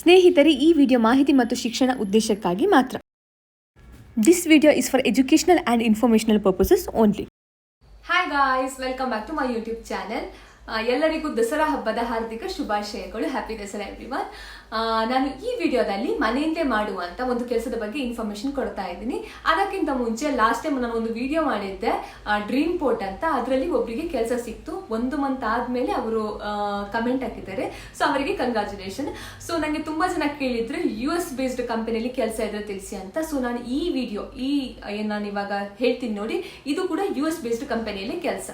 ಸ್ನೇಹಿತರೆ, ಈ ವಿಡಿಯೋ ಮಾಹಿತಿ ಮತ್ತು ಶಿಕ್ಷಣ ಉದ್ದೇಶಕ್ಕಾಗಿ ಮಾತ್ರ. This video is for educational and informational purposes only hi guys welcome back to my YouTube channel ಎಲ್ಲರಿಗೂ ದಸರಾ ಹಬ್ಬದ ಹಾರ್ದಿಕ ಶುಭಾಶಯಗಳು. ಹ್ಯಾಪಿ ದಸರಾ ಎವ್ರಿವನ್ ನಾನು ಈ ವಿಡಿಯೋದಲ್ಲಿ ಮನೆಯಿಂದೇ ಮಾಡುವಂತ ಒಂದು ಕೆಲಸದ ಬಗ್ಗೆ ಇನ್ಫಾರ್ಮೇಶನ್ ಕೊಡ್ತಾ ಇದ್ದೀನಿ. ಅದಕ್ಕಿಂತ ಮುಂಚೆ ಲಾಸ್ಟ್ ಟೈಮ್ ನಾನು ಒಂದು ವಿಡಿಯೋ ಮಾಡಿದ್ದೆ ಡ್ರೀಮ್ ಪೋರ್ಟ್ ಅಂತ. ಅದರಲ್ಲಿ ಒಬ್ಬರಿಗೆ ಕೆಲಸ ಸಿಕ್ತು. ಒಂದು ಮಂತ್ ಆದ್ಮೇಲೆ ಅವರು ಕಮೆಂಟ್ ಹಾಕಿದ್ದಾರೆ. ಸೊ ಅವರಿಗೆ ಕಂಗ್ರ್ಯಾಚುಲೇಷನ್ ಸೊ ನನಗೆ ತುಂಬಾ ಜನ ಕೇಳಿದ್ರು ಯು ಎಸ್ ಬೇಸ್ಡ್ ಕಂಪನಿಯಲ್ಲಿ ಕೆಲಸ ಇದ್ರೆ ತಿಳಿಸಿ ಅಂತ. ಸೊ ನಾನು ಈ ವಿಡಿಯೋ ಈ ನಾನು ಇವಾಗ ಹೇಳ್ತೀನಿ ನೋಡಿ, ಇದು ಕೂಡ ಯು ಎಸ್ ಬೇಸ್ಡ್ ಕಂಪನಿಯಲ್ಲಿ ಕೆಲಸ.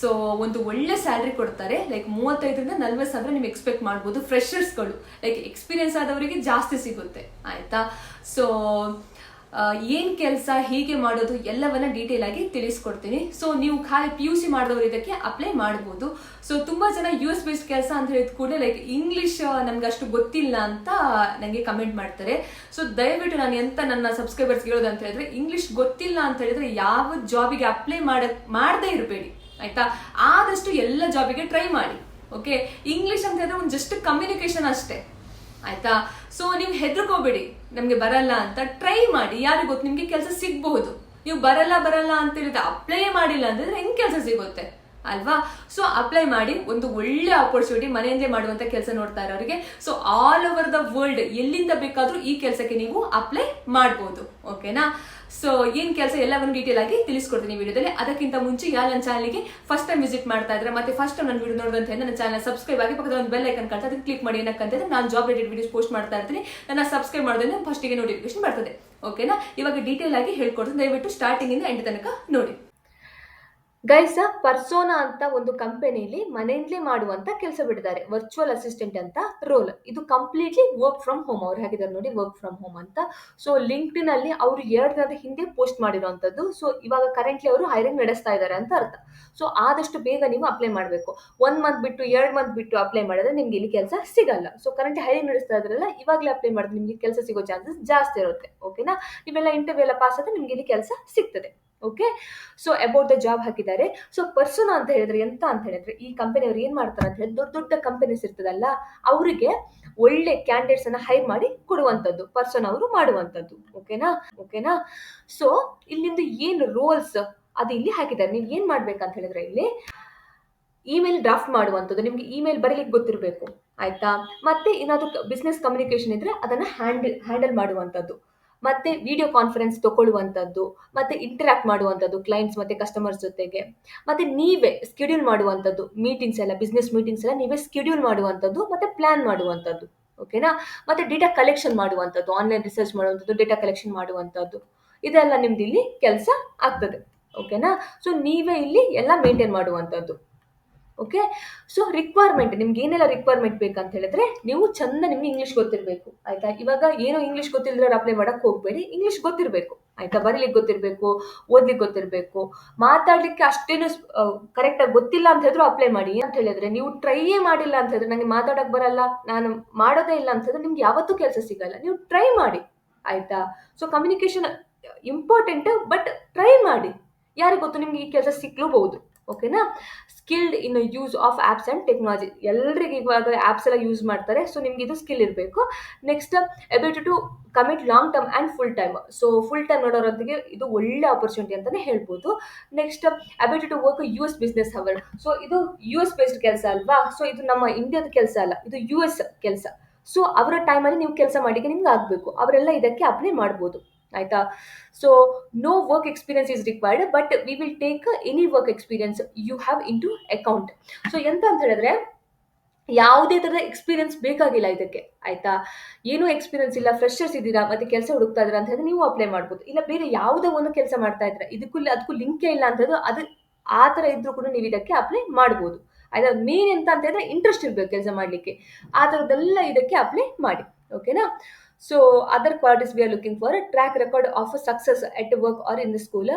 ಸೊ ಒಂದು ಒಳ್ಳೆ ಸ್ಯಾಲ್ರಿ ಕೊಡ್ತಾರೆ ಲೈಕ್ ಮೂವತ್ತೈದರಿಂದ ನಲ್ವತ್ತು ಸಾವಿರ ನೀವು ಎಕ್ಸ್ಪೆಕ್ಟ್ ಮಾಡ್ಬೋದು ಫ್ರೆಷರ್ಸ್ಗಳು ಲೈಕ್ ಎಕ್ಸ್ಪೀರಿಯನ್ಸ್ ಆದವರಿಗೆ ಜಾಸ್ತಿ ಸಿಗುತ್ತೆ, ಆಯಿತಾ? ಸೊ ಏನು ಕೆಲಸ, ಹೀಗೆ ಮಾಡೋದು ಎಲ್ಲವನ್ನ ಡೀಟೇಲ್ ಆಗಿ ತಿಳಿಸ್ಕೊಡ್ತೀನಿ. ಸೊ ನೀವು ಖಾಲಿ ಪಿ ಯು ಸಿ ಮಾಡಿದವರು ಇದಕ್ಕೆ ಅಪ್ಲೈ ಮಾಡ್ಬೋದು. ಸೊ ತುಂಬ ಜನ ಯು ಎಸ್ ಬೇಸ್ಡ್ ಕೆಲಸ ಅಂತ ಹೇಳಿದ ಕೂಡಲೇ ಲೈಕ್ ಇಂಗ್ಲಿಷ್ ನಮ್ಗೆ ಅಷ್ಟು ಗೊತ್ತಿಲ್ಲ ಅಂತ ನನಗೆ ಕಮೆಂಟ್ ಮಾಡ್ತಾರೆ. ಸೊ ದಯವಿಟ್ಟು ನಾನು ಎಂತ ನನ್ನ ಸಬ್ಸ್ಕ್ರೈಬರ್ಸ್ ಹೇಳೋದು ಅಂತ ಹೇಳಿದ್ರೆ ಇಂಗ್ಲೀಷ್ ಗೊತ್ತಿಲ್ಲ ಅಂತ ಹೇಳಿದ್ರೆ ಯಾವ ಜಾಬಿಗೆ ಅಪ್ಲೈ ಮಾಡ, ಮಾಡದೇ ಇರಬೇಡಿ. ಆಯ್ತಾ? ಆದಷ್ಟು ಎಲ್ಲ ಜಾಬಿಗೆ ಟ್ರೈ ಮಾಡಿ ಓಕೆ ಇಂಗ್ಲಿಷ್ ಅಂತ ಹೇಳಿದ್ರೆ ಒಂದು ಜಸ್ಟ್ ಕಮ್ಯುನಿಕೇಶನ್ ಅಷ್ಟೇ, ಆಯ್ತಾ? ಸೊ ನೀವು ಹೆದರ್ಕೋಬೇಡಿ, ನಮಗೆ ಬರಲ್ಲ ಅಂತ ಟ್ರೈ ಮಾಡಿ, ಯಾರಿಗೆ ಗೊತ್ತು? ನಿಮ್ಗೆ ಕೆಲಸ ಸಿಗಬಹುದು. ನೀವು ಬರಲ್ಲ ಬರಲ್ಲ ಅಂತ ಹೇಳಿದ್ರೆ ಅಪ್ಲೈ ಮಾಡಿಲ್ಲ ಅಂತಂದ್ರೆ ಹೆಂಗೆ ಕೆಲಸ ಸಿಗುತ್ತೆ? ಅಲ್ವಾ? ಸೊ ಅಪ್ಲೈ ಮಾಡಿ ಒಂದು ಒಳ್ಳೆ ಆಪರ್ಚುನಿಟಿ ಮನೆಯಲ್ಲೇ ಮಾಡುವಂತ ಕೆಲಸ ನೋಡ್ತಾ ಇರೋರಿಗೆ. So all over the world ಎಲ್ಲಿಂದ ಬೇಕಾದ್ರೂ ಈ ಕೆಲಸಕ್ಕೆ ನೀವು ಅಪ್ಲೈ ಮಾಡ್ಬೋದು. ಓಕೆನಾ ಸೊ ಏನ್ ಕೆಲಸ ಎಲ್ಲವನ್ನು ಡೀಟೇಲ್ ಆಗಿ ತಿಳಿಸ್ಕೊಡ್ತೀನಿ ವಿಡಿಯೋದಲ್ಲಿ. ಅದಕ್ಕಿಂತ ಮುಂಚೆ ಯಾವ ನನ್ನ ಚಾನಲ್ಗೆ ಫಸ್ಟ್ ಟೈಮ್ ವಿಸಿಟ್ ಮಾಡ್ತಾ ಇದ್ರೆ ಮತ್ತೆ ಫಸ್ಟ್ ಟೈಮ್ ನನ್ನ ವಿಡಿಯೋ ನೋಡಿದಂತ ನನ್ನ ಚಾನಲ್ ಸಬ್ಸ್ಕ್ರೈಬ್ ಆಗಿ ಪಕ್ಕದ ಒಂದು ಬೆಲ್ ಐಕನ್ ಕಳ್ತಾ ಅದಕ್ಕೆ ಕ್ಲಿಕ್ ಮಾಡಿ ಏನಕ್ಕಂತಂದ್ರೆ ನಾನು ಜಾಬ್ ರಿಲೇಟೆಡ್ ವಿಡಿಯೋಸ್ ಪೋಸ್ಟ್ ಮಾಡ್ತಾ ಇರ್ತೀನಿ. ನನ್ನ ಸಬ್ಸ್ಕ್ರೈಬ್ ಮಾಡೋದ್ರಿಂದ ಫಸ್ಟಿಗೆ ನೋಟಿಫಿಕೇಶನ್ ಬರ್ತದೆ. ಓಕೆನಾ ಇವಾಗ ಡೀಟೇಲ್ ಆಗಿ ಹೇಳ್ಕೊಡ್ತೀನಿ. ದಯವಿಟ್ಟು ಸ್ಟಾರ್ಟಿಂಗ್ ಇಂದ ಎಂಡ್ ತನಕ ನೋಡಿ. ಗೈಸ ಪರ್ಸೋನಾ ಅಂತ ಒಂದು ಕಂಪನಿಲಿ ಮನೆಯಿಂದಲೇ ಮಾಡುವಂತ ಕೆಲಸ ಬಿಟ್ಟಿದ್ದಾರೆ. ವರ್ಚುವಲ್ ಅಸಿಸ್ಟೆಂಟ್ ಅಂತ ರೋಲ್ ಇದು ಕಂಪ್ಲೀಟ್ಲಿ ವರ್ಕ್ ಫ್ರಮ್ ಹೋಮ್ ಅವ್ರು ಹಾಕಿದ್ದಾರೆ ನೋಡಿ ವರ್ಕ್ ಫ್ರಮ್ ಹೋಮ್ ಅಂತ. ಸೊ ಲಿಂಕ್ಡ್ ಅಲ್ಲಿ ಅವರು ಎರಡು ದಿನದ ಹಿಂದೆ ಪೋಸ್ಟ್ ಮಾಡಿರುವಂತದ್ದು ಸೊ ಇವಾಗ ಕರೆಂಟ್ಲಿ ಅವರು ಹೈರಿಂಗ್ ನಡೆಸ್ತಾ ಇದ್ದಾರೆ ಅಂತ ಅರ್ಥ. ಸೊ ಆದಷ್ಟು ಬೇಗ ನೀವು ಅಪ್ಲೈ ಮಾಡಬೇಕು. ಒನ್ ಮಂತ್ ಬಿಟ್ಟು, ಎರಡು ಮಂತ್ ಬಿಟ್ಟು ಅಪ್ಲೈ ಮಾಡಿದ್ರೆ ನಿಮ್ಗೆ ಇಲ್ಲಿ ಕೆಲಸ ಸಿಗಲ್ಲ. ಸೊ ಕರೆಂಟ್ ಹೈರಿಂಗ್ ನಡೆಸ್ತಾ ಇದ್ರಲ್ಲ, ಇವಾಗಲೇ ಅಪ್ಲೈ ಮಾಡಿದ್ರೆ ನಿಮ್ಗೆ ಕೆಲಸ ಸಿಗೋ ಚಾನ್ಸಸ್ ಜಾಸ್ತಿ ಇರುತ್ತೆ. ಓಕೆನಾ ನೀವೆಲ್ಲ ಇಂಟರ್ವ್ಯೂ ಎಲ್ಲ ಪಾಸ್ ಆದ್ರೆ ನಿಮ್ಗೆ ಇಲ್ಲಿ ಕೆಲಸ ಸಿಗ್ತದೆ. Okay so about the job ಹಾಕಿದ್ದಾರೆ. ಸೊ ಪರ್ಸನ್ ಅಂತ ಹೇಳಿದ್ರೆ ಎಂತ ಅಂತ ಹೇಳಿದ್ರೆ, ಈ ಕಂಪನಿಯವರು ಏನ್ ಮಾಡ್ತಾರೆ ಅಂತ ಹೇಳಿದ್ರೆ, ದೊಡ್ಡ ದೊಡ್ಡ ಕಂಪನೀಸ್ ಇರ್ತದಲ್ಲ, ಅವರಿಗೆ ಒಳ್ಳೆ ಕ್ಯಾಂಡಿಡೇಟ್ಸ್ ಅನ್ನ ಹೈರ್ ಮಾಡಿ ಕೊಡುವಂಥದ್ದು ಪರ್ಸನ್ ಅವರು ಮಾಡುವಂತದ್ದು ಓಕೆನಾ ಓಕೆನಾ ಸೊ ಇಲ್ಲಿಂದ ಏನು ರೋಲ್ಸ್ ಅದು ಇಲ್ಲಿ ಹಾಕಿದ್ದಾರೆ. ನೀವು ಏನ್ ಮಾಡ್ಬೇಕಂತ ಹೇಳಿದ್ರೆ ಇಲ್ಲಿ ಇಮೇಲ್ ಡ್ರಾಫ್ಟ್ ಮಾಡುವಂಥದ್ದು, ನಿಮ್ಗೆ ಇಮೇಲ್ ಬರೀಲಿಕ್ಕೆ ಗೊತ್ತಿರಬೇಕು. ಆಯ್ತಾ? ಮತ್ತೆ ಏನಾದರೂ ಬಿಸ್ನೆಸ್ ಕಮ್ಯುನಿಕೇಶನ್ ಇದ್ರೆ ಅದನ್ನ ಹ್ಯಾಂಡಲ್ ಹ್ಯಾಂಡಲ್ ಮಾಡುವಂಥದ್ದು. ಮತ್ತೆ ವಿಡಿಯೋ ಕಾನ್ಫರೆನ್ಸ್ ತಗೊಳ್ಳುವಂಥದ್ದು, ಮತ್ತೆ ಇಂಟರಾಕ್ಟ್ ಮಾಡುವಂಥದ್ದು ಕ್ಲೈಂಟ್ಸ್ ಮತ್ತೆ ಕಸ್ಟಮರ್ಸ್ ಜೊತೆಗೆ. ಮತ್ತೆ ನೀವೇ ಸ್ಕೆಡ್ಯೂಲ್ ಮಾಡುವಂಥದ್ದು ಮೀಟಿಂಗ್ಸ್ ಎಲ್ಲ ಬಿಸ್ನೆಸ್ ಮೀಟಿಂಗ್ಸ್ ಎಲ್ಲ ನೀವೇ ಸ್ಕೆಡ್ಯೂಲ್ ಮಾಡುವಂಥದ್ದು, ಮತ್ತೆ ಪ್ಲಾನ್ ಮಾಡುವಂಥದ್ದು ಓಕೆನಾ ಮತ್ತೆ ಡೇಟಾ ಕಲೆಕ್ಷನ್ ಮಾಡುವಂಥದ್ದು ಆನ್ಲೈನ್ ರಿಸರ್ಚ್ ಮಾಡುವಂಥದ್ದು ಡೇಟಾ ಕಲೆಕ್ಷನ್ ಮಾಡುವಂಥದ್ದು. ಇದೆಲ್ಲ ನಿಮ್ದು ಇಲ್ಲಿ ಕೆಲಸ ಆಗ್ತದೆ ಓಕೆನಾ ಸೊ ನೀವೇ ಇಲ್ಲಿ ಎಲ್ಲ ಮೇಂಟೈನ್ ಮಾಡುವಂಥದ್ದು. ಓಕೆ ಸೊ ರಿಕ್ವೈರ್ಮೆಂಟ್ ನಿಮ್ಗೆ ಏನೆಲ್ಲ ರಿಕ್ವೈರ್ಮೆಂಟ್ ಬೇಕಂತ ಹೇಳಿದ್ರೆ, ನೀವು ಚಂದ ನಿಮ್ಗೆ ಇಂಗ್ಲಿಷ್ ಗೊತ್ತಿರಬೇಕು, ಆಯ್ತಾ? ಇವಾಗ ಏನೋ ಇಂಗ್ಲಿಷ್ ಗೊತ್ತಿಲ್ಲದ್ರೆ ಅಪ್ಲೈ ಮಾಡಕ್ ಹೋಗ್ಬೇಡಿ ಇಂಗ್ಲಿಷ್ ಗೊತ್ತಿರಬೇಕು, ಆಯ್ತಾ? ಬರೀಲಿಕ್ಕೆ ಗೊತ್ತಿರಬೇಕು, ಓದ್ಲಿಕ್ಕೆ ಗೊತ್ತಿರಬೇಕು, ಮಾತಾಡ್ಲಿಕ್ಕೆ ಅಷ್ಟೇನು ಕರೆಕ್ಟಾಗಿ ಗೊತ್ತಿಲ್ಲ ಅಂತ ಹೇಳಿದ್ರು ಅಪ್ಲೈ ಮಾಡಿ. ಅಂತ ಹೇಳಿದ್ರೆ, ನೀವು ಟ್ರೈಯೇ ಮಾಡಿಲ್ಲ ಅಂತ ಹೇಳಿದ್ರೆ ನನಗೆ ಮಾತಾಡಕ್ ಬರಲ್ಲ, ನಾನು ಮಾಡೋದೇ ಇಲ್ಲ ಅಂತ ಹೇಳಿದ್ರೆ ನಿಮ್ಗೆ ಯಾವತ್ತೂ ಕೆಲಸ ಸಿಗಲ್ಲ. ನೀವು ಟ್ರೈ ಮಾಡಿ, ಆಯ್ತಾ? So communication important but try ಮಾಡಿ. ಯಾರಿಗೆ ಗೊತ್ತು? ನಿಮ್ಗೆ ಈ ಕೆಲಸ ಸಿಕ್ಲೂಬಹುದು ಓಕೆನಾ skilled in use of apps and technology ಎಲ್ಲರಿಗೆ ಇವಾಗ ಆ್ಯಪ್ಸ್ ಎಲ್ಲ ಯೂಸ್ ಮಾಡ್ತಾರೆ ಸೊ ನಿಮ್ಗೆ ಇದು ಸ್ಕಿಲ್ ಇರಬೇಕು. Next ability to commit long term and full time so full time ನೋಡೋರೊಂದಿಗೆ ಇದು ಒಳ್ಳೆ ಆಪರ್ಚುನಿಟಿ ಅಂತಲೇ ಹೇಳ್ಬೋದು. Next ability to work U S business hour so ಇದು ಯು ಎಸ್ ಬೇಸ್ಡ್ ಕೆಲಸ ಅಲ್ವಾ? ಸೊ ಇದು ನಮ್ಮ ಇಂಡಿಯಾದ ಕೆಲಸ ಅಲ್ಲ, ಇದು ಯು ಎಸ್ ಕೆಲಸ. ಸೊ ಅವರ ಟೈಮಲ್ಲಿ ನೀವು ಕೆಲಸ ಮಾಡಿಗೆ ನಿಮ್ಗೆ ಆಗಬೇಕು. ಅವರೆಲ್ಲ ಇದಕ್ಕೆ ಅಪ್ಲೈ ಮಾಡ್ಬೋದು. ಆಯ್ತಾ? So no work experience is required but we will take any work experience you have into account so ಎಂತ ಅಂತ ಹೇಳಿದ್ರೆ, ಯಾವುದೇ ಥರದ ಎಕ್ಸ್ಪೀರಿಯನ್ಸ್ ಬೇಕಾಗಿಲ್ಲ ಇದಕ್ಕೆ, ಆಯ್ತಾ? ಏನೂ ಎಕ್ಸ್ಪೀರಿಯನ್ಸ್ ಇಲ್ಲ ಫ್ರೆಶರ್ಸ್ ಇದ್ದೀರಾ, ಮತ್ತೆ ಕೆಲಸ ಹುಡುಕ್ತಾ ಇದ್ದೀರಾ ಅಂತ ಹೇಳಿದ್ರೆ ನೀವು ಅಪ್ಲೈ ಮಾಡ್ಬೋದು. ಇಲ್ಲ, ಬೇರೆ ಯಾವುದೇ ಒಂದು ಕೆಲಸ ಮಾಡ್ತಾ ಇದ್ದೀರಾ ಇದಕ್ಕೂ ಅದಕ್ಕೂ ಲಿಂಕೇ ಇಲ್ಲ ಅಂತ ಅದು ಆ ಥರ ಇದ್ರೂ ಕೂಡ ನೀವು ಇದಕ್ಕೆ ಅಪ್ಲೈ ಮಾಡ್ಬೋದು. ಆಯ್ತಾ? ಮೇನ್ ಎಂತ ಅಂತ ಹೇಳಿದ್ರೆ ಇಂಟ್ರೆಸ್ಟ್ ಇರಬೇಕು ಕೆಲಸ ಮಾಡಲಿಕ್ಕೆ. ಆ ಥರದ್ದೆಲ್ಲ ಇದಕ್ಕೆ ಅಪ್ಲೈ ಮಾಡಿ ಓಕೆನಾ so other qualities we are looking for a track record of a success at work or in the school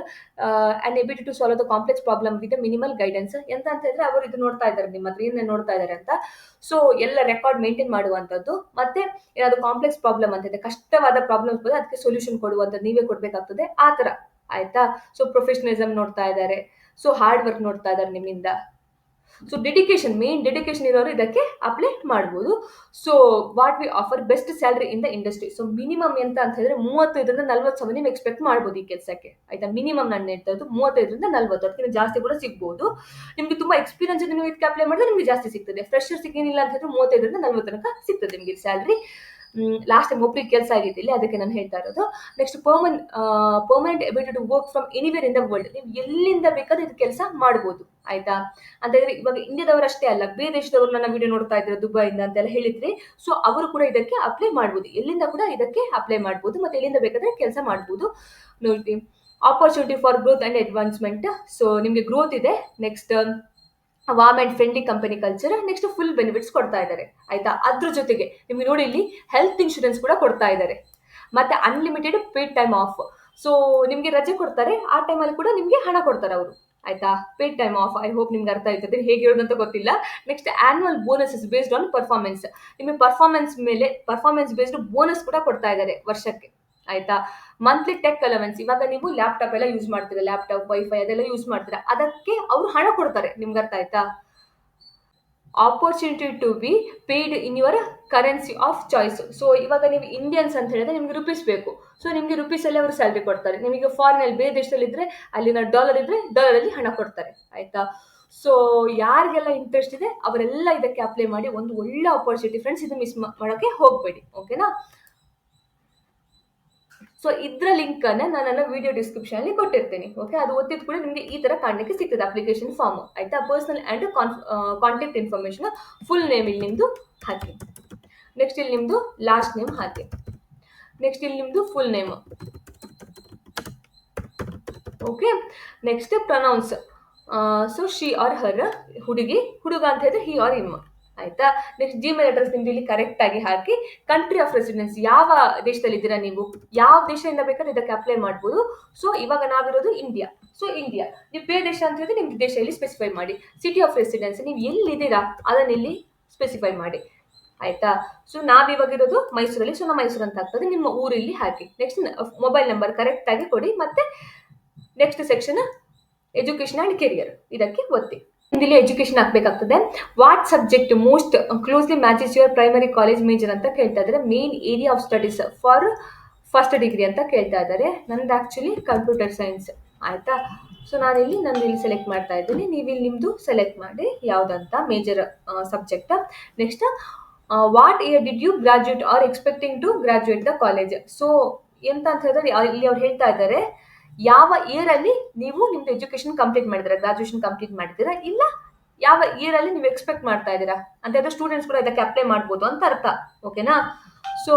uh, and ability to solve the complex problem with a minimal guidance. ಎಂತ ಅಂತ ಹೇಳಿದ್ರೆ ಅವರು ಇದು ನೋಡ್ತಾ ಇದ್ದಾರೆ ನಿಮ್ಮ ಹತ್ರ ಏನೇ ನೋಡ್ತಾ ಇದ್ದಾರೆ ಅಂತ. ಸೊ ಎಲ್ಲ ರೆಕಾರ್ಡ್ ಮೇಂಟೈನ್ ಮಾಡುವಂಥದ್ದು. ಮತ್ತೆ ಏನಾದ್ರು ಕಾಂಪ್ಲೆಕ್ಸ್ ಪ್ರಾಬ್ಲಮ್ ಅಂತ ಇದೆ ಕಷ್ಟವಾದ ಪ್ರಾಬ್ಲಮ್ಸ್ ಬಂದ್ರೆ ಅದಕ್ಕೆ ಸೊಲ್ಯೂಷನ್ ಕೊಡುವಂಥದ್ದು ನೀವೇ ಕೊಡಬೇಕಾಗ್ತದೆ. ಆ ಥರ ಆಯ್ತಾ? ಸೊ ಪ್ರೊಫೆಷನಲಿಸಮ್ ನೋಡ್ತಾ ಇದ್ದಾರೆ. ಸೊ ಹಾರ್ಡ್ ವರ್ಕ್ ನೋಡ್ತಾ ಇದ್ದಾರೆ ನಿಮ್ಮಿಂದ. ಸೊ ಡೆಡಿಕೇಶನ್ ಮೇನ್ ಡೆಡಿಕೇಶನ್ ಇರೋರು ಇದಕ್ಕೆ ಅಪ್ಲೈ ಮಾಡ್ಬೋದು. So what we offer best salary in the industry so minimum ಎಂತ ಅಂತ ಹೇಳಿದ್ರೆ ಮೂವತ್ತೈದರಿಂದ ನಲ್ವತ್ತು ಸಾವಿರ ನೀವು ಎಕ್ಸ್ಪೆಕ್ಟ್ ಮಾಡ್ಬೋದು ಈ ಕೆಲಸಕ್ಕೆ. ಆಯ್ತಾ? ಮಿನಿಮಮ್ ನಾನು ಹೇಳ್ತಾ ಇದ್ದು ಮೂವತ್ತೈದರಿಂದ ನಲ್ವತ್ತು. ಅದಕ್ಕಿಂತ ಜಾಸ್ತಿ ಕೂಡ ಸಿಗ್ಬೋದು. ನಿಮಗೆ ತುಂಬಾ ಎಕ್ಸ್ಪೀರಿಯನ್ಸ್ ನೀವು ಇದಕ್ಕೆ ಅಪ್ಲೈ ಮಾಡಿದ್ರೆ ನಿಮಗೆ ಜಾಸ್ತಿ ಸಿಗ್ತದೆ. ಫ್ರೆಶರ್ಸ್ ಏನಿಲ್ಲ ಅಂತ ಹೇಳಿದ್ರೆ ಮೂವತ್ತೈದರಿಂದ ನಲ್ವತ್ತು ತನಕ ಸಿಗ್ತದೆ ನಿಮಗೆ ಸ್ಯಾಲ್ರಿ ಲಾಸ್ಟ್ ಟೈಮ್ ಒಬ್ರಿಗೆ ಕೆಲಸ ಆಗಿದ್ದಿಲ್ಲ ಅದಕ್ಕೆ ನಾನು ಹೇಳ್ತಾ ಇರೋದು. Next perman permanent ability to work from anywhere in the world ನೀವು ಎಲ್ಲಿಂದ ಬೇಕಾದ್ರೆ ಇದು ಕೆಲಸ ಮಾಡ್ಬೋದು, ಆಯ್ತಾ? ಅಂತ ಹೇಳಿದ್ರೆ ಇವಾಗ ಇಂಡಿಯಾದವರು ಅಷ್ಟೇ ಅಲ್ಲ, ಬೇರೆ ದೇಶದವರು ನನ್ನ ವಿಡಿಯೋ ನೋಡ್ತಾ ಇದ್ರು, ದುಬೈಯಿಂದ ಅಂತೆಲ್ಲ ಹೇಳಿದ್ರಿ ಸೊ ಅವರು ಕೂಡ ಇದಕ್ಕೆ ಅಪ್ಲೈ ಮಾಡ್ಬೋದು. ಎಲ್ಲಿಂದ ಕೂಡ ಇದಕ್ಕೆ ಅಪ್ಲೈ ಮಾಡ್ಬೋದು, ಮತ್ತೆ ಎಲ್ಲಿಂದ ಬೇಕಾದ್ರೆ ಕೆಲಸ ಮಾಡ್ಬೋದು. ನೋಡಿ opportunity for growth and advancement so ನಿಮಗೆ ಗ್ರೋತ್ ಇದೆ. Next warm and friendly company culture next full benefits ಕೊಡ್ತಾ ಇದ್ದಾರೆ. ಆಯ್ತಾ? ಅದ್ರ ಜೊತೆಗೆ ನಿಮ್ಗೆ ನೋಡಿ ಇಲ್ಲಿ ಹೆಲ್ತ್ ಇನ್ಶೂರೆನ್ಸ್ ಕೂಡ ಕೊಡ್ತಾ ಇದ್ದಾರೆ. ಮತ್ತೆ unlimited paid time off so ನಿಮಗೆ ರಜೆ ಕೊಡ್ತಾರೆ, ಆ ಟೈಮಲ್ಲಿ ಕೂಡ ನಿಮಗೆ ಹಣ ಕೊಡ್ತಾರೆ ಅವರು. ಆಯ್ತಾ? Paid time off I hope ನಿಮ್ಗೆ ಅರ್ಥ ಆಯ್ತದೆ. ಹೇಗೆ ಅಂತ ಗೊತ್ತಿಲ್ಲ. Next annual bonus is based on performance ನಿಮ್ಮ ಪರ್ಫಾರ್ಮೆನ್ಸ್ ಮೇಲೆ ಪರ್ಫಾರ್ಮೆನ್ಸ್ ಬೇಸ್ಡ್ ಬೋನಸ್ ಕೂಡ ಕೊಡ್ತಾ ಇದ್ದಾರೆ ವರ್ಷಕ್ಕೆ. ಆಯ್ತಾ? ಮಂತ್ಲಿ ಟೆಕ್ ಅಲವೆನ್ಸ್ ಇವಾಗ ನೀವು ಲ್ಯಾಪ್ಟಾಪ್ ಎಲ್ಲ ಯೂಸ್ ಮಾಡ್ತೀರಾ? ಲ್ಯಾಪ್ಟಾಪ್ ವೈಫೈ ಅದೆಲ್ಲ ಯೂಸ್ ಮಾಡ್ತೀರಾ? ಅದಕ್ಕೆ ಅವರು ಹಣ ಕೊಡ್ತಾರೆ. ನಿಮ್ಗೆ ಅರ್ಥ ಆಯ್ತಾ? Opportunity to be paid in your currency of choice so ಇವಾಗ ನೀವು ಇಂಡಿಯನ್ಸ್ ಅಂತ ಹೇಳಿದ್ರೆ ನಿಮಗೆ ರುಪೀಸ್ ಬೇಕು. ಸೊ ನಿಮಗೆ ರುಪೀಸಲ್ಲಿ ಅವರು ಸ್ಯಾಲ್ರಿ ಕೊಡ್ತಾರೆ. ನಿಮಗೆ ಫಾರಿನಲ್ಲಿ ಬೇರೆ ದೇಶದಲ್ಲಿ ಇದ್ರೆ ಅಲ್ಲಿನ ಡಾಲರ್ ಇದ್ರೆ ಡಾಲರಲ್ಲಿ ಹಣ ಕೊಡ್ತಾರೆ. ಆಯ್ತಾ? ಸೊ ಯಾರಿಗೆಲ್ಲ ಇಂಟ್ರೆಸ್ಟ್ ಇದೆ, ಅವರೆಲ್ಲ ಇದಕ್ಕೆ ಅಪ್ಲೈ ಮಾಡಿ ಒಂದು ಒಳ್ಳೆ ಆಪರ್ಚುನಿಟಿ ಫ್ರೆಂಡ್ಸ್ ಇದು ಮಿಸ್ ಮಾಡೋಕ್ಕೆ ಹೋಗಬೇಡಿ. ಓಕೆನಾ ಸೊ ಇದ್ರ ಲಿಂಕ್ ಅನ್ನ ನಾನು ನನ್ನ ವಿಡಿಯೋ ಡಿಸ್ಕ್ರಿಪ್ಷನ್ ಅಲ್ಲಿ ಕೊಟ್ಟಿರ್ತೀನಿ ಓಕೆ ಅದು ಒತ್ತಿದ ಕೂಡ ನಿಮಗೆ ಈ ತರ ಕಾಣಲಿಕ್ಕೆ ಸಿಗ್ತದೆ ಅಪ್ಲಿಕೇಶನ್ ಫಾರ್ಮ್ ಆಯ್ತಾ? Personal and contact information full name ಇಲ್ಲಿ ನಿಮ್ದು ಹಾಕಿ. ನೆಕ್ಸ್ಟ್ ಇಲ್ಲಿ ನಿಮ್ದು ಲಾಸ್ಟ್ ನೇಮ್ ಹಾಕಿ. ನೆಕ್ಸ್ಟ್ ಇಲ್ಲಿ ನಿಮ್ದು full name okay next pronouns so she or her ಹುಡುಗಿ, ಹುಡುಗ ಅಂತ ಹೇಳಿದ್ರೆ ಹಿ ಆರ್ ಇಮ್ ಆಯ್ತಾ? ನೆಕ್ಸ್ಟ್ ಜಿಮೇಲ್ ಅಡ್ರೆಸ್ ನಿಮ್ದು ಇಲ್ಲಿ ಕರೆಕ್ಟ್ ಆಗಿ ಹಾಕಿ ಕಂಟ್ರಿ ಆಫ್ ರೆಸಿಡೆನ್ಸ್ ಯಾವ ದೇಶದಲ್ಲಿ ಇದ್ದೀರಾ ನೀವು? ಯಾವ ದೇಶದಿಂದ ಬೇಕಾದ್ರೆ ಇದಕ್ಕೆ ಅಪ್ಲೈ ಮಾಡ್ಬೋದು. ಸೊ ಇವಾಗ ನಾವಿರೋದು ಇಂಡಿಯಾ ಸೊ ಇಂಡಿಯಾ ನೀವು ಬೇರೆ ದೇಶ ಅಂತ ಹೇಳಿದ್ರೆ ನಿಮ್ಗೆ ದೇಶ ಇಲ್ಲಿ ಸ್ಪೆಸಿಫೈ ಮಾಡಿ. ಸಿಟಿ ಆಫ್ ರೆಸಿಡೆನ್ಸ್ ನೀವು ಎಲ್ಲಿದ್ದೀರಾ? ಅದನ್ನ ಇಲ್ಲಿ ಸ್ಪೆಸಿಫೈ ಮಾಡಿ. ಆಯ್ತಾ? ಸೊ ನಾವಿವಾಗ ಇರೋದು ಮೈಸೂರಲ್ಲಿ. ಸೊ ನಮ್ಮ ಮೈಸೂರು ಅಂತ ಆಗ್ತದೆ. ನಿಮ್ಮ ಊರಲ್ಲಿ ಹಾಕಿ. ನೆಕ್ಸ್ಟ್ ಮೊಬೈಲ್ ನಂಬರ್ ಕರೆಕ್ಟ್ ಆಗಿ ಕೊಡಿ. ಮತ್ತೆ next section education and career ಇದಕ್ಕೆ ಒತ್ತಿ. ಇಲ್ಲಿ education ಹಾಕ್ಬೇಕಾಗ್ತದೆ. What subject most closely matches your primary college major ಅಂತ ಕೇಳ್ತಾ ಇದ್ದಾರೆ. Main area of studies for first degree ಅಂತ ಕೇಳ್ತಾ ಇದ್ದಾರೆ. ನಂದು ಆ್ಯಕ್ಚುಲಿ ಕಂಪ್ಯೂಟರ್ ಸೈನ್ಸ್ ಆಯಿತಾ? ಸೊ ನಾನಿಲ್ಲಿ ನಂದು ಇಲ್ಲಿ ಸೆಲೆಕ್ಟ್ ಮಾಡ್ತಾ ಇದ್ದೀನಿ. ನೀವು ಇಲ್ಲಿ ನಿಮ್ಮದು ಸೆಲೆಕ್ಟ್ ಮಾಡಿ ಯಾವುದಂತ major subject next what year did you graduate or expecting to graduate the college so ಎಂತ ಅಂತ ಹೇಳಿದ್ರೆ, ಇಲ್ಲಿ ಅವ್ರು ಹೇಳ್ತಾ ಇದ್ದಾರೆ. ಯಾವ ಇಯರ್ ಅಲ್ಲಿ ನೀವು ನಿಮ್ದು ಎಜುಕೇಶನ್ ಕಂಪ್ಲೀಟ್ ಮಾಡಿದ್ದೀರಾ ಗ್ರಾಜುಯೇಷನ್ ಕಂಪ್ಲೀಟ್ ಮಾಡಿದ್ದೀರಾ, ಇಲ್ಲ ಯಾವ ಇಯರ್ ಅಲ್ಲಿ ನೀವು ಎಕ್ಸ್ಪೆಕ್ಟ್ ಮಾಡ್ತಾ ಇದ್ದೀರಾ? ಅಂತ ಹೇಳಿದ್ರೆ ಸ್ಟೂಡೆಂಟ್ಸ್ ಕೂಡ ಇದಕ್ಕೆ ಅಪ್ಲೈ ಮಾಡ್ಬೋದು ಅಂತ ಅರ್ಥ ಓಕೆನಾ ಸೊ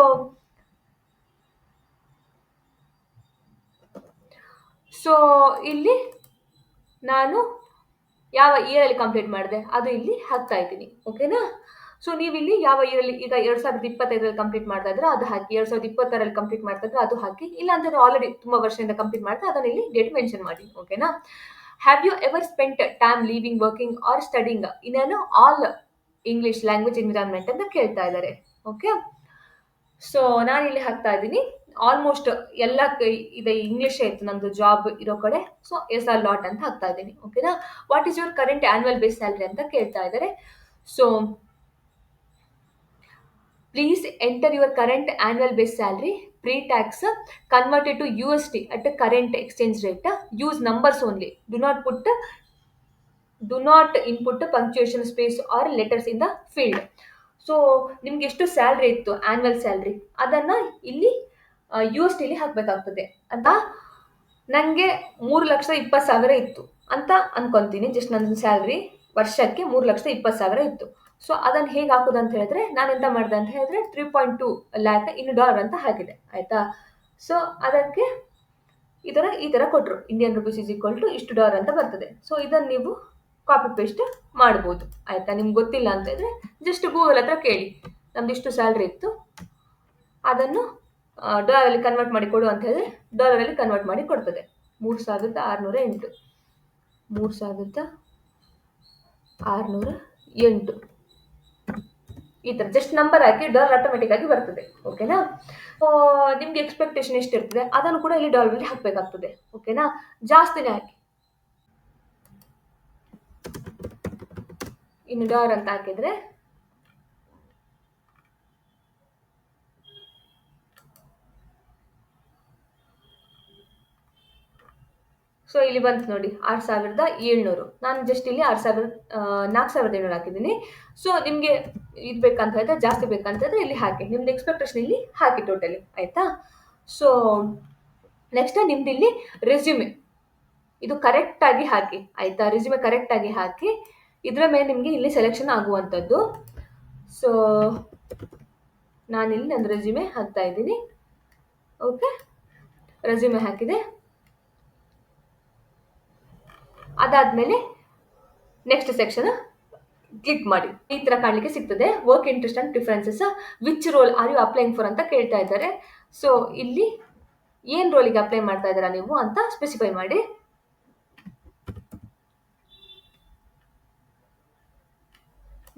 ಸೊ ಇಲ್ಲಿ ನಾನು ಯಾವ ಇಯರಲ್ಲಿ ಕಂಪ್ಲೀಟ್ ಮಾಡಿದೆ, ಅದು ಇಲ್ಲಿ ಹಾಕ್ತಾ ಇದ್ದೀನಿ ಓಕೆನಾ ಸೊ ನೀವು ಇಲ್ಲಿ ಯಾವ ಇಯರಲ್ಲಿ ಈಗ ಎರಡ್ ಸಾವಿರದ ಇಪ್ಪತ್ತೈದರಲ್ಲಿ ಕಂಪ್ಲೀಟ್ ಮಾಡ್ತಾ ಇದ್ರೆ ಅದು ಹಾಕಿ. ಎರಡ್ ಸಾವಿರದ ಇಪ್ಪತ್ತರಲ್ಲಿ ಕಂಪ್ಲೀಟ್ ಮಾಡ್ತಾ ಇದ್ರೆ ಅದು ಹಾಕಿ. ಇಲ್ಲ ಅಂತಂದ್ರೆ ಆಲ್ರೆಡಿ ತುಂಬಾ ವರ್ಷದಿಂದ ಕಂಪ್ಲೀಟ್ ಮಾಡ್ತಾ, ಅದನ್ನ ಇಲ್ಲಿ ಡೇಟ್ ಮೆನ್ಷನ್ ಮಾಡಿ ಓಕೆನಾ have you ever spent time living working or studying ಇನ್ನೇನು ಆಲ್ ಇಂಗ್ಲಿಷ್ ಲ್ಯಾಂಗ್ವೇಜ್ ಎನ್ವಿರಾನ್ಮೆಂಟ್ ಅಂತ ಕೇಳ್ತಾ ಇದ್ದಾರೆ ಓಕೆ ಸೊ ನಾನು ಇಲ್ಲಿ ಹಾಕ್ತಾ ಇದ್ದೀನಿ. ಆಲ್ಮೋಸ್ಟ್ ಎಲ್ಲ ಇದೆ ಇಂಗ್ಲಿಷ್ ಇತ್ತು, ನಮ್ದು ಜಾಬ್ ಇರೋ ಕಡೆ. ಸೊ ಎಸ್ ಆರ್ ಲಾಟ್ ಅಂತ ಹಾಕ್ತಾ ಇದ್ದೀನಿ ಓಕೆನಾ what is your current annual base salary ಅಂತ ಕೇಳ್ತಾ ಇದ್ದಾರೆ. So enter your current annual base salary pre tax converted to U S D at current exchange rate use numbers only do not put do not input punctuation space or letters in the field so ನಿಮ್ಗೆ ಎಷ್ಟು salary ಇತ್ತು? Annual salary ಅದನ್ನು ಇಲ್ಲಿ U S ಟಿಲಿ ಹಾಕಬೇಕಾಗ್ತದೆ. ಅಂತ ನನಗೆ ಮೂರು ಲಕ್ಷ ಇಪ್ಪತ್ತು ಸಾವಿರ ಇತ್ತು. ಅಂತ ಅನ್ಕೊಂತೀನಿ. ಜಸ್ಟ್ ನನ್ನ ಸ್ಯಾಲ್ರಿ ವರ್ಷಕ್ಕೆ ಮೂರು ಲಕ್ಷ ಇಪ್ಪತ್ತು ಸಾವಿರ ಇತ್ತು. ಸೊ ಅದನ್ನು ಹೇಗೆ ಹಾಕೋದು ಅಂತ ಹೇಳಿದ್ರೆ, ನಾನು ಎಂತ ಮಾಡಿದೆ ಅಂತ ಹೇಳಿದ್ರೆ ತ್ರೀ ಪಾಯಿಂಟ್ ಟು ಲ್ಯಾಕ್ ಇನ್ನು ಡಾಲರ್ ಅಂತ ಹಾಕಿದೆ, ಆಯಿತಾ? ಸೊ ಅದಕ್ಕೆ ಈ ಥರ ಈ ಥರ ಕೊಟ್ಟರು Indian rupees is equal to ಇಷ್ಟು ಡಾಲರ್ ಅಂತ ಬರ್ತದೆ. ಸೊ ಇದನ್ನು ನೀವು ಕಾಪಿ ಪೇಸ್ಟ್ ಮಾಡ್ಬೋದು, ಆಯಿತಾ? ನಿಮ್ಗೆ ಗೊತ್ತಿಲ್ಲ ಅಂತ ಇದ್ರೆ ಜಸ್ಟ್ ಗೂಗಲ್ ಹತ್ರ ಕೇಳಿ. ನಮ್ದು ಇಷ್ಟು ಸ್ಯಾಲ್ರಿ ಇತ್ತು. ಅದನ್ನು ಡಾಲರಲ್ಲಿ ಕನ್ವರ್ಟ್ ಮಾಡಿ ಕೊಡು ಅಂತ ಹೇಳಿದ್ರೆ ಡಾಲರಲ್ಲಿ ಕನ್ವರ್ಟ್ ಮಾಡಿ ಕೊಡ್ತದೆ. ಮೂರು ಸಾವಿರದ ಆರುನೂರ ಎಂಟು. ಮೂರು ಸಾವಿರದ ಆರುನೂರ ಎಂಟು. ಈ ಥರ ಜಸ್ಟ್ ನಂಬರ್ ಹಾಕಿ ಡಾಲರ್ ಆಟೋಮೆಟಿಕ್ ಆಗಿ ಬರ್ತದೆ ಓಕೆನಾ ನಿಮ್ಗೆ ಎಕ್ಸ್ಪೆಕ್ಟೇಷನ್ ಎಷ್ಟಿರ್ತದೆ, ಅದನ್ನು ಕೂಡ ಇಲ್ಲಿ ಡಾಲರಲ್ಲಿ ಹಾಕಬೇಕಾಗ್ತದೆ ಓಕೆನಾ ಜಾಸ್ತಿನೇ ಹಾಕಿ. ಇನ್ನು ಡಾರ್ ಅಂತ ಹಾಕಿದ್ರೆ? ಸೊ ಇಲ್ಲಿ ಬಂತು ನೋಡಿ, ಆರು ಸಾವಿರದ ಏಳ್ನೂರು. ನಾನು ಜಸ್ಟ್ ಇಲ್ಲಿ ಆರು ಸಾವಿರದ ನಾಲ್ಕು ಸಾವಿರದ ಏಳ್ನೂರು ಹಾಕಿದ್ದೀನಿ. ಸೊ ನಿಮಗೆ ಇದು ಬೇಕಂತ ಹೇಳಿದ್ರೆ, ಜಾಸ್ತಿ ಬೇಕಂತ ಹೇಳಿದ್ರೆ ಇಲ್ಲಿ ಹಾಕಿ. ನಿಮ್ದು ಎಕ್ಸ್ಪೆಕ್ಟೇಷನ್ ಇಲ್ಲಿ ಹಾಕಿ ಟೋಟಲಿ ಆಯಿತಾ? ಸೊ ನೆಕ್ಸ್ಟ್ ನಿಮ್ದು ಇಲ್ಲಿ ರೆಸ್ಯೂಮೆ ಇದು ಕರೆಕ್ಟಾಗಿ ಹಾಕಿ. ಆಯಿತಾ? ರೆಸ್ಯೂಮೆ ಕರೆಕ್ಟಾಗಿ ಹಾಕಿ. ಇದರ ಮೇಲೆ ನಿಮಗೆ ಇಲ್ಲಿ ಸೆಲೆಕ್ಷನ್ ಆಗುವಂಥದ್ದು. ಸೊ ನಾನಿಲ್ಲಿ ನನ್ನ ರೆಸ್ಯೂಮೆ ಹಾಕ್ತಾ ಇದ್ದೀನಿ. ಓಕೆ ರೆಸ್ಯೂಮೆ ಹಾಕಿದೆ. ಅದಾದಮೇಲೆ ನೆಕ್ಸ್ಟ್ ಸೆಕ್ಷನ್ ಕ್ಲಿಕ್ ಮಾಡಿ. ಈ ತರ ಕಾಣಲಿಕ್ಕೆ ಸಿಗ್ತದೆ. Work interest and differences which role are you applying for ಅಂತ ಕೇಳ್ತಾ ಇದ್ದಾರೆ. ಸೊ ಇಲ್ಲಿ ಏನು ರೋಲಿಗೆ ಅಪ್ಲೈ ಮಾಡ್ತಾ ಇದ್ದೀರಾ ನೀವು ಅಂತ ಸ್ಪೆಸಿಫೈ ಮಾಡಿ.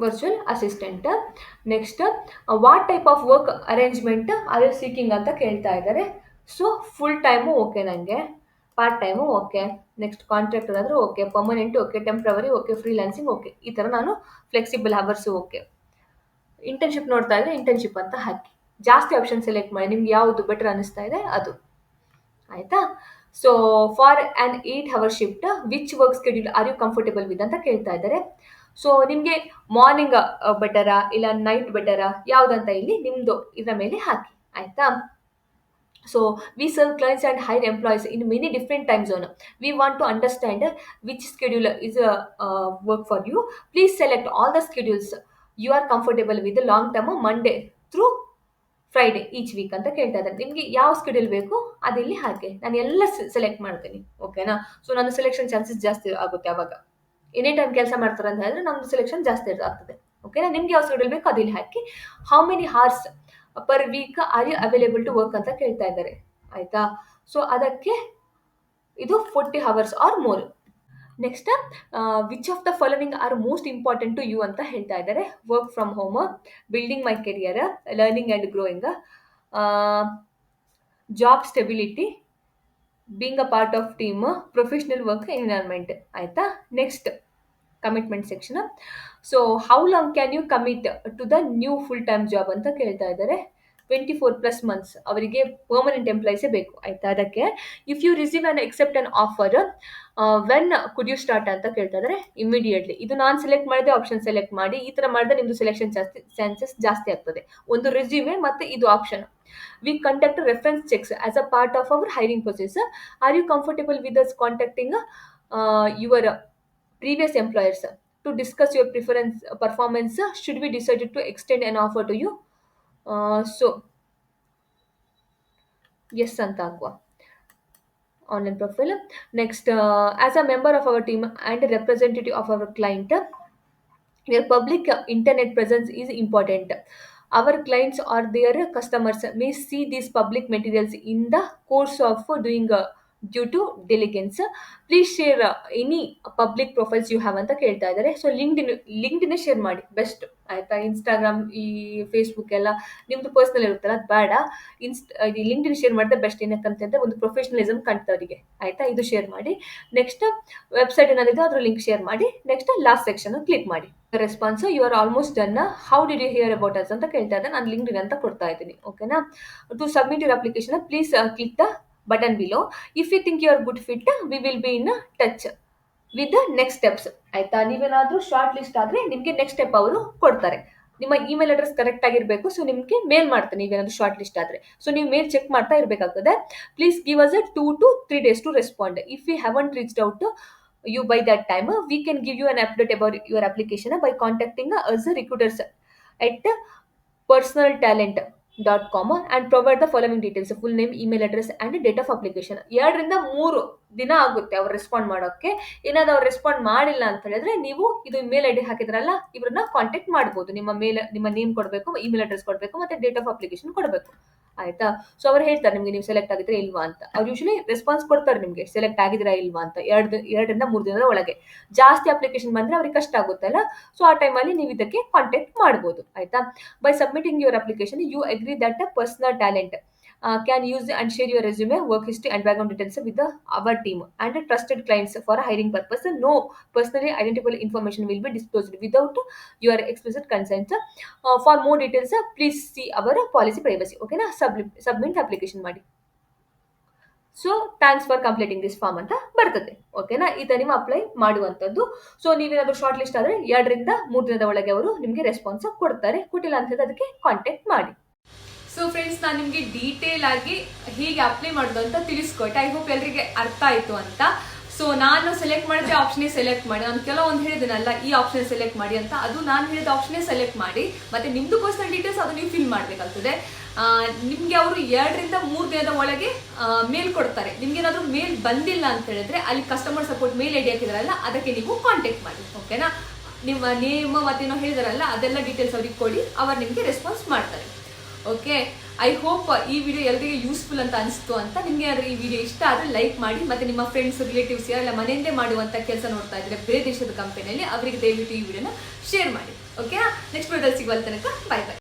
Virtual assistant next what type of work arrangement are you seeking ಅಂತ ಕೇಳ್ತಾ ಇದ್ದಾರೆ. ಸೊ ಫುಲ್ ಟೈಮು ಓಕೆ ನನಗೆ part time okay next contract ಅದಾದರೂ okay permanent okay temporary okay freelancing okay ಈ ಥರ ನಾನು ಫ್ಲೆಕ್ಸಿಬಲ್ ಹವರ್ಸು ಓಕೆ ಇಂಟರ್ನ್ಶಿಪ್ ನೋಡ್ತಾ ಇದ್ರೆ internship ಅಂತ ಹಾಕಿ. ಜಾಸ್ತಿ ಆಪ್ಷನ್ ಸೆಲೆಕ್ಟ್ ಮಾಡಿ. ನಿಮ್ಗೆ ಯಾವುದು ಬೆಟರ್ ಅನ್ನಿಸ್ತಾ ಇದೆ, ಅದು. ಆಯಿತಾ? So for an eight hour shift which work schedule are you comfortable with ಅಂತ ಕೇಳ್ತಾ ಇದ್ದಾರೆ. ಸೊ ನಿಮಗೆ ಮಾರ್ನಿಂಗ್ ಬೆಟರಾ ಇಲ್ಲ ನೈಟ್ ಬೆಟರಾ ಯಾವುದಂತ ಇಲ್ಲಿ ನಿಮ್ಮದು ಇದರ ಮೇಲೆ ಹಾಕಿ. ಆಯಿತಾ? So we serve clients and hire employees in many different time zone we want to understand which schedule is work for you please select all the schedules you are comfortable with long term Monday through Friday each week ಅಂತ ಕೇಳ್ತಾ ಇದ್ದಾರೆ. ನಿಮಗೆ ಯಾವ schedule ಬೇಕು ಅದಿಲ್ಲಿ ಹಾಕಿ ನಾನು ಎಲ್ಲ select ಮಾಡ್ತೀನಿ. ಓಕೆನಾ ಸೊ ನನ್ನ ಸೆಲೆಕ್ಷನ್ ಚಾನ್ಸಸ್ ಜಾಸ್ತಿ ಆಗುತ್ತೆ ಅವಾಗ. ಎನಿ ಟೈಮ್ ಕೆಲಸ ಮಾಡ್ತಾರೆ ಅಂತ ಹೇಳಿದ್ರೆ ನಮ್ದು ಸೆಲೆಕ್ಷನ್ ಜಾಸ್ತಿ ಆಗ್ತದೆ. ಓಕೆನಾ ನಿಮ್ಗೆ ಯಾವ ಸ್ಕೆಡ್ಯೂಲ್ ಬೇಕು ಅದಿಲ್ಲಿ ಹಾಕಿ. How many hours per week are you available to work ಅಂತ ಕೇಳ್ತಾ ಇದ್ದಾರೆ. ಆಯ್ತಾ? ಸೊ ಅದಕ್ಕೆ ಇದು forty hours or more next which of the following are most important to you ಅಂತ ಹೇಳ್ತಾ ಇದ್ದಾರೆ. Work from home building my career learning and growing job stability being a part of team professional work environment ಆಯಿತಾ? Next commitment section so how long can you commit to the new full time job ಅಂತ ಕೇಳ್ತಾ ಇದ್ದಾರೆ. Twenty four plus months ಅವರಿಗೆ permanent employees ಬೇಕು. ಆಯ್ತಾ? ಅದಕ್ಕೆ if you receive and accept an offer when could you start ಅಂತ ಕೇಳ್ತಾ ಇದ್ದಾರೆ. ಇಮಿಡಿಯೇಟ್ಲಿ ಇದು ನಾನು ಸೆಲೆಕ್ಟ್ ಮಾಡಿದೆ ಆಪ್ಷನ್ ಸೆಲೆಕ್ಟ್ ಮಾಡಿ, ಈ ಥರ ಮಾಡಿದ್ರೆ ನಿಮ್ಮದು ಸೆಲೆಕ್ಷನ್ ಜಾಸ್ತಿ ಚಾನ್ಸಸ್ ಜಾಸ್ತಿ ಆಗ್ತದೆ. ಒಂದು ರೆಸ್ಯೂಮೆ ಮತ್ತು ಇದು option we conduct reference checks as a part of our hiring process are you comfortable with us contacting your previous employers? to discuss your preference uh, performance uh, should we decided to extend an offer to you? Uh, so yes santakwa online profile. Next uh, as a member of our team and a representative of our client your public uh, internet presence is important. Our clients or their customers. May see these public materials in the course of doing a due to diligence. Please share any public profiles you have ಅಂತ ಕೇಳ್ತಾ ಇದ್ದಾರೆ. So linked ಲಿಂಕ್ಡ್ನೇ share ಮಾಡಿ. Best ಆಯಿತಾ? Instagram ಈ Facebook ಎಲ್ಲ ನಿಮ್ದು personal ಇರುತ್ತಲ್ಲ ಬೇಡ. ಇನ್ಸ್ಟ್ ಇದು ಲಿಂಕ್ಡಿನ್ ಶೇರ್ ಮಾಡಿದ್ರೆ ಬೆಸ್ಟ್ ಏನಕ್ಕಂತಂದ್ರೆ ಒಂದು ಪ್ರೊಫೆಷನಲಿಸಮ್ ಕಾಣ್ತವರಿಗೆ ಆಯಿತಾ? ಇದು ಶೇರ್ ಮಾಡಿ. ನೆಕ್ಸ್ಟ್ ವೆಬ್ಸೈಟ್ ಏನಾದಿದೆ ಅದ್ರ ಲಿಂಕ್ ಶೇರ್ ಮಾಡಿ. ನೆಕ್ಸ್ಟ್ ಲಾಸ್ಟ್ ಸೆಕ್ಷನ್ ಕ್ಲಿಕ್ ಮಾಡಿ. Response you are almost done how did you hear about us ಅಂತ ಕೇಳ್ತಾ ಇದ್ದೆ ನಾನು ಲಿಂಕ್ಡ್ ಅಂತ ಕೊಡ್ತಾ ಇದ್ದೀನಿ. ಓಕೆನಾ to submit your application please click the button below if think you you are good fit we will be in touch the next steps ಆಯ್ತಾ? ನೀವೇನಾದರೂ ಶಾರ್ಟ್ ಲಿಸ್ಟ್ ಆದರೆ ನಿಮಗೆ ನೆಕ್ಸ್ಟ್ ಸ್ಟೆಪ್ ಅವರು ಕೊಡ್ತಾರೆ. ನಿಮ್ಮ ಇಮೇಲ್ ಅಡ್ರೆಸ್ ಕರೆಕ್ಟ್ ಆಗಿರಬೇಕು so ನಿಮಗೆ mail ಮಾಡ್ತಾರೆ ನೀವೇನಾದರೂ ಶಾರ್ಟ್ ಲಿಸ್ಟ್ ಆದರೆ. ಸೊ ನೀವು ಮೇಲ್ ಚೆಕ್ ಮಾಡ್ತಾ ಇರಬೇಕಾಗ್ತದೆ. Please give us a two to three days to respond if you haven't reached out you by that time we can give you an update about your application by contacting us a recruiters at personal recruiters at com and provide the following details full name email address and date of application ಎರಡರಿಂದ ಮೂರು ದಿನ ಆಗುತ್ತೆ ಅವ್ರು respond ಮಾಡೋಕ್ಕೆ. ಏನಾದ್ರು ಅವ್ರು respond ಮಾಡಿಲ್ಲ ಅಂತ ಹೇಳಿದ್ರೆ ನೀವು ಇದು ಇಮೇಲ್ ಐ ಡಿ ಹಾಕಿದ್ರಲ್ಲ, ಇವ್ರನ್ನ ಕಾಂಟ್ಯಾಕ್ಟ್ ಮಾಡ್ಬೋದು. ನಿಮ್ಮ ಮೇಲ್, ನಿಮ್ಮ ನೇಮ್ ಕೊಡಬೇಕು ಇಮೇಲ್ ಅಡ್ರೆಸ್ ಕೊಡಬೇಕು ಮತ್ತೆ ಡೇಟ್ ಆಫ್ ಅಪ್ಲಿಕೇಶನ್ ಕೊಡಬೇಕು. ಆಯ್ತಾ? ಸೊ ಅವ್ರು ಹೇಳ್ತಾರೆ ನಿಮಗೆ ನೀವು ಸೆಲೆಕ್ಟ್ ಆಗಿದ್ರೆ ಇಲ್ವಾ ಅಂತ. ಅವ್ರು ಯೂಶಲಿ ರೆಸ್ಪಾನ್ಸ್ ಕೊಡ್ತಾರೆ ನಿಮಗೆ ಸೆಲೆಕ್ಟ್ ಆಗಿದ್ರಾ ಇಲ್ವಾ ಅಂತ? ಎರಡು ಎರಡರಿಂದ ಮೂರು ದಿನದ ಒಳಗೆ. ಜಾಸ್ತಿ ಅಪ್ಲಿಕೇಶನ್ ಬಂದ್ರೆ ಅವ್ರಿಗೆ ಕಷ್ಟ ಆಗುತ್ತಲ್ಲ ಸೊ ಆ ಟೈಮಲ್ಲಿ ನೀವು ಇದಕ್ಕೆ ಕಾಂಟ್ಯಾಕ್ಟ್ ಮಾಡ್ಬೋದು, ಆಯ್ತಾ? By submitting your application you agree that a personal talent can use and share your resume work history and background details with our team and trusted clients for hiring purpose no personally identifiable information will be disclosed without your explicit consent. Uh, for more details, uh, please see our policy privacy. Okay, na? Subli- submit application ಮಾಡಿ. So thanks for completing this form ಅಂತ ಬರ್ತದೆ. ಓಕೆನಾ ಈ ನಿಮ್ಮ apply ಮಾಡುವಂಥದ್ದು. So ನೀವೇನಾದರೂ short list ಆದರೆ ಎರಡರಿಂದ ಮೂರು ದಿನದ ಒಳಗೆ ಅವರು ನಿಮಗೆ ರೆಸ್ಪಾನ್ಸ್ ಕೊಡ್ತಾರೆ. ಕೊಟ್ಟಿಲ್ಲ ಅಂತ ಅದಕ್ಕೆ ಕಾಂಟ್ಯಾಕ್ಟ್ ಮಾಡಿ. ಸೊ ಫ್ರೆಂಡ್ಸ್ ನಾನು ನಿಮಗೆ ಡೀಟೇಲ್ ಆಗಿ ಹೇಗೆ ಅಪ್ಲೈ ಮಾಡೋದು ಅಂತ ತಿಳಿಸ್ಕೊಟ್ಟೆ. ಐ ಹೋಪ್ ಎಲ್ಲರಿಗೆ ಅರ್ಥ ಆಯಿತು ಅಂತ. ಸೊ ನಾನು ಸೆಲೆಕ್ಟ್ ಮಾಡಿದ್ರೆ ಆಪ್ಷನೇ ಸೆಲೆಕ್ಟ್ ಮಾಡಿ. ನಾನು ಕೆಲವೊಂದು ಹೇಳಿದನಲ್ಲ, ಈ ಆಪ್ಷನ್ ಸೆಲೆಕ್ಟ್ ಮಾಡಿ ಅಂತ. ಅದು ನಾನು ಹೇಳಿದ ಆಪ್ಷನೇ ಸೆಲೆಕ್ಟ್ ಮಾಡಿ. ಮತ್ತೆ ನಿಮ್ದು ಪರ್ಸನಲ್ ಡೀಟೇಲ್ಸ್ ಅದು ನೀವು ಫಿಲ್ ಮಾಡಬೇಕಾಗ್ತದೆ. ನಿಮಗೆ ಅವರು ಎರಡರಿಂದ ಮೂರು ದಿನದ ಒಳಗೆ ಮೇಲ್ ಕೊಡ್ತಾರೆ. ನಿಮ್ಗೆ ಏನಾದರೂ ಮೇಲ್ ಬಂದಿಲ್ಲ ಅಂತ ಹೇಳಿದ್ರೆ, ಅಲ್ಲಿ ಕಸ್ಟಮರ್ ಸಪೋರ್ಟ್ ಮೇಲ್ ಐಡಿ ಹಾಕಿದಾರಲ್ಲ, ಅದಕ್ಕೆ ನೀವು ಕಾಂಟ್ಯಾಕ್ಟ್ ಮಾಡಿ. ಓಕೆನಾ ನಿಮ್ಮ ನೇಮ್, ಮತ್ತೇನೋ ಹೇಳಿದಾರಲ್ಲ, ಅದೆಲ್ಲ ಡೀಟೇಲ್ಸ್ ಅವ್ರಿಗೆ ಕೊಡಿ. ಅವರು ನಿಮಗೆ ರೆಸ್ಪಾನ್ಸ್ ಮಾಡ್ತಾರೆ. ಓಕೆ ಐ ಹೋಪ್ ಈ ವಿಡಿಯೋ ಎಲ್ಲರಿಗೆ ಯೂಸ್ಫುಲ್ ಅಂತ ಅನಿಸ್ತು ಅಂತ. ನಿಮಗೆ ಆದರೆ ಈ ವಿಡಿಯೋ ಇಷ್ಟ ಆದರೆ ಲೈಕ್ ಮಾಡಿ ಮತ್ತೆ ನಿಮ್ಮ ಫ್ರೆಂಡ್ಸ್ ರಿಲೇಟಿವ್ಸ್ ಯಾರೆಲ್ಲ ಮನೆಯಿಂದೇ ಮಾಡುವಂಥ ಕೆಲಸ ನೋಡ್ತಾ ಇದ್ರೆ ಬೇರೆ ದೇಶದ ಕಂಪನಿಯಲ್ಲಿ ಅವರಿಗೆ ದಯವಿಟ್ಟು ಈ ವಿಡಿಯೋನ ಶೇರ್ ಮಾಡಿ. ಓಕೆ ನೆಕ್ಸ್ಟ್ ವಿಡಿಯೋದಲ್ಲಿ ಸಿಗುವ ತನಕ ಬಾಯ್ ಬೈ